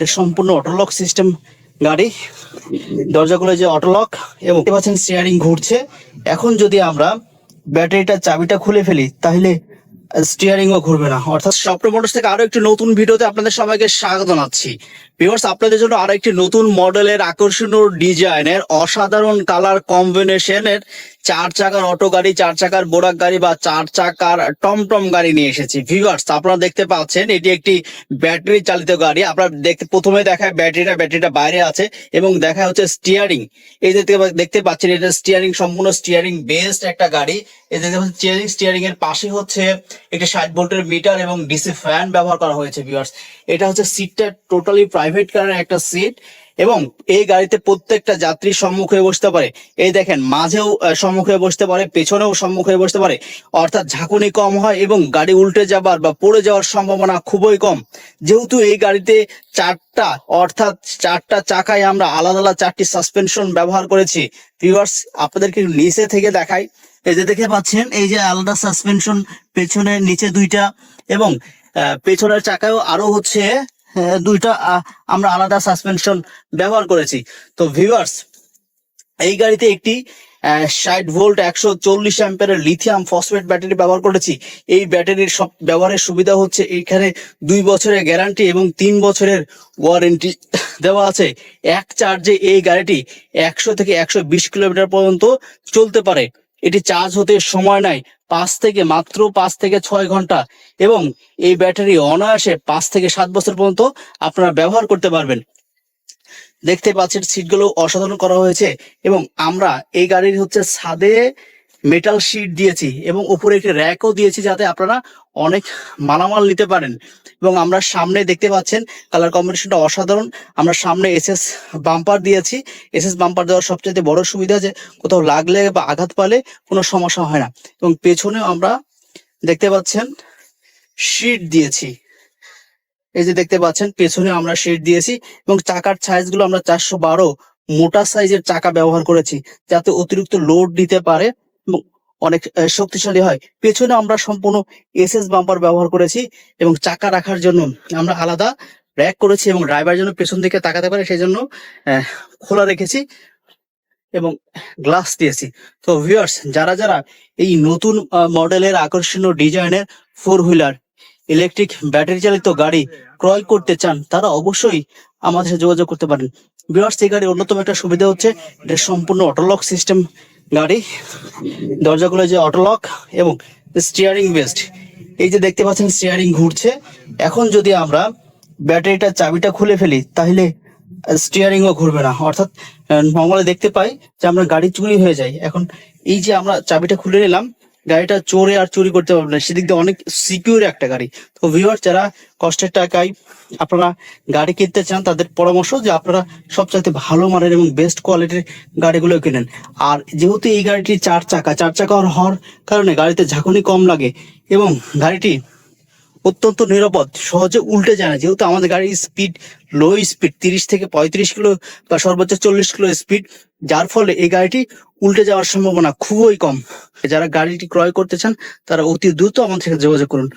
এটা সম্পূর্ণ auto lock system গাড়ি, দরজাগুলো যে অটোলক এবং পাচ্ছেন স্টিয়ারিং ঘুরছে। এখন যদি আমরা ব্যাটারিটা চাবিটা খুলে ফেলি, তাহলে স্টিয়ারিংও ঘুরবে না। অর্থাৎ স্বপ্ন মোটরস থেকে আরও একটি নতুন ভিডিওতে আপনাদের সবাইকে স্বাগত জানাচ্ছি। ভিউয়ার্স আপনাদের জন্য আরও একটি নতুন মডেলের আকর্ষণীয় ডিজাইনের অসাধারণ কালার কম্বিনেশনের চার চাকার অটো গাড়ি, চার চাকার বোরাক গাড়ি বা চার চাকার টমটম গাড়ি নিয়ে এসেছি। ভিউয়ার্স আপনারা দেখতে পাচ্ছেন এটি একটি ব্যাটারি চালিত গাড়ি। আপনারা দেখতে প্রথমে দেখায় ব্যাটারিটা ব্যাটারিটা বাইরে আছে এবং দেখা হচ্ছে স্টিয়ারিং এই দেখতে দেখতে পাচ্ছেন, এটা স্টিয়ারিং সম্পূর্ণ স্টিয়ারিং বেসড একটা গাড়ি। এই যে স্টিয়ারিং স্টিয়ারিং এর পাশে হচ্ছে একটা ষাট ভোল্টের মিটার এবং ডিসি ফ্যান ব্যবহার করা হয়েছে ভিউয়ার্স এটা হচ্ছে সিটটা টোটালি প্রাইভেট কারের একটা সিট এবং এই গাড়িতে প্রত্যেকটা যাত্রী সম্মুখ বসতে পারে। এই দেখেন, মাঝেও সম্মুখ বসতে পারে, পেছনেও সম্মুখ হয়ে বসতে পারে। অর্থাৎ ঝাঁকুনি কম হয় এবং গাড়ি উল্টে যাবার বা পড়ে যাওয়ার সম্ভাবনা খুবই কম। যেহেতু এই গাড়িতে চারটা, অর্থাৎ চারটা চাকায় আমরা আলাদা আলাদা চারটি সাসপেনশন ব্যবহার করেছি। ভিউয়ার্স, আপনাদেরকে নিচে থেকে দেখাই। এই যে দেখতে পাচ্ছেন, এই যে আলাদা সাসপেনশন পেছনের নিচে দুইটা এবং পেছনের চাকায়ও আরও হচ্ছে দুইটা আমরা আলাদা সাসপেনশন ব্যবহার করেছি। তো ভিভার্স এই গাড়িতে একটি ষাট ভোল্ট একশো চল্লিশ অ্যাম্পিয়ারের লিথিয়াম ফসফেট ব্যাটারি ব্যবহার করেছি। এই ব্যাটারির সব, ব্যবহারের সুবিধা হচ্ছে এইখানে দুই বছরের গ্যারান্টি এবং তিন বছরের ওয়ারেন্টি দেওয়া আছে। এক চার্জে এই গাড়িটি একশো থেকে একশো বিশ কিলোমিটার পর্যন্ত চলতে পারে। এটি চার্জ হতে সময় নেয় পাঁচ থেকে মাত্র পাঁচ থেকে ছয় ঘণ্টা এবং এই ব্যাটারি অনায়াসে পাঁচ থেকে সাত বছর পর্যন্ত আপনারা ব্যবহার করতে পারবেন। দেখতে পাচ্ছেন সিটগুলো অসাধারণ করা হয়েছে এবং আমরা এই গাড়ির হচ্ছে ছাদে মেটাল শিট দিয়েছি এবং উপরে একটি র্যাকও দিয়েছি যাতে আপনারা অনেক মালামাল নিতে পারেন। এবং আমরা সামনে দেখতে পাচ্ছেন কালার কম্বিনেশনটা অসাধারণ। আমরা সামনে এসএস বাম্পার দিয়েছি। এসএস বাম্পার দেওয়ার সবচেয়ে বড় সুবিধা যে কোথাও লাগলে বা আঘাত পালে কোনো সমস্যা হয় না। এবং পেছনেও আমরা দেখতে পাচ্ছেন শিট দিয়েছি। এই যে দেখতে পাচ্ছেন পেছনে আমরা শেড দিয়েছি এবং চাকার সাইজগুলো আমরা চারশো বারো মোটা সাইজের চাকা ব্যবহার করেছি। যাতে অতিরিক্ত লোড দিতে পারে অনেক শক্তিশালী হয়। পেছনে আমরা সম্পূর্ণ এসএস বাম্পার ব্যবহার করেছি এবং চাকা রাখার জন্য আমরা আলাদা র্যাক করেছি এবং ড্রাইভার যেন পেছন দিকে তাকাতে পারে সেই জন্য খোলা রেখেছি এবং গ্লাস দিয়েছি। তো ভিউয়ার্স যারা যারা এই নতুন মডেলের আকর্ষণীয় ডিজাইনের ফোর হুইলার ইলেকট্রিক ব্যাটারি চালিত গাড়ি ক্রয় করতে চান, তারা অবশ্যই আমাদের সাথে যোগাযোগ করতে পারেন। বিরাট এই গাড়ির অন্যতম একটা সুবিধা হচ্ছে এটা সম্পূর্ণ অটোলক সিস্টেম গাড়ি, দরজাগুলো যে অটোলক এবং স্টিয়ারিং বেস্ট এই যে দেখতে পাচ্ছেন স্টিয়ারিং ঘুরছে। এখন যদি আমরা ব্যাটারিটার চাবিটা খুলে ফেলি, তাহলে স্টিয়ারিংও ঘুরবে না। অর্থাৎ নর্মালি দেখতে পাই যে আমরা গাড়ি চুরি হয়ে যায় এখন এই যে আমরা চাবিটা খুলে নিলাম গাড়িটা চোরে আর চুরি করতে পারবে না। সেদিক দিয়ে অনেক সিকিউর একটা গাড়ি। তো ভিউয়ার যারা কষ্টের টাকায় আপনারা গাড়ি কিনতে চান, তাদের পরামর্শ যে আপনারা সবচাইতে ভালো মানের এবং বেস্ট কোয়ালিটির গাড়িগুলো কিনেন। আর যেহেতু এই গাড়িটি চার চাকা চার চাকা হওয়ার কারণে গাড়িতে ঝাঁকুনি কম লাগে এবং গাড়িটি অত্যন্ত নিরাপদ, সহজে উল্টে যায় না। যেহেতু আমাদের গাড়ির স্পিড লো স্পিড তিরিশ থেকে পঁয়ত্রিশ কিলো বা সর্বোচ্চ চল্লিশ কিলো স্পিড যার ফলে এই গাড়িটি উল্টে যাওয়ার সম্ভাবনা খুবই কম। যারা গাড়িটি ক্রয় করতে চান, তারা অতি দ্রুত আমাদের সাথে যোগাযোগ করুন।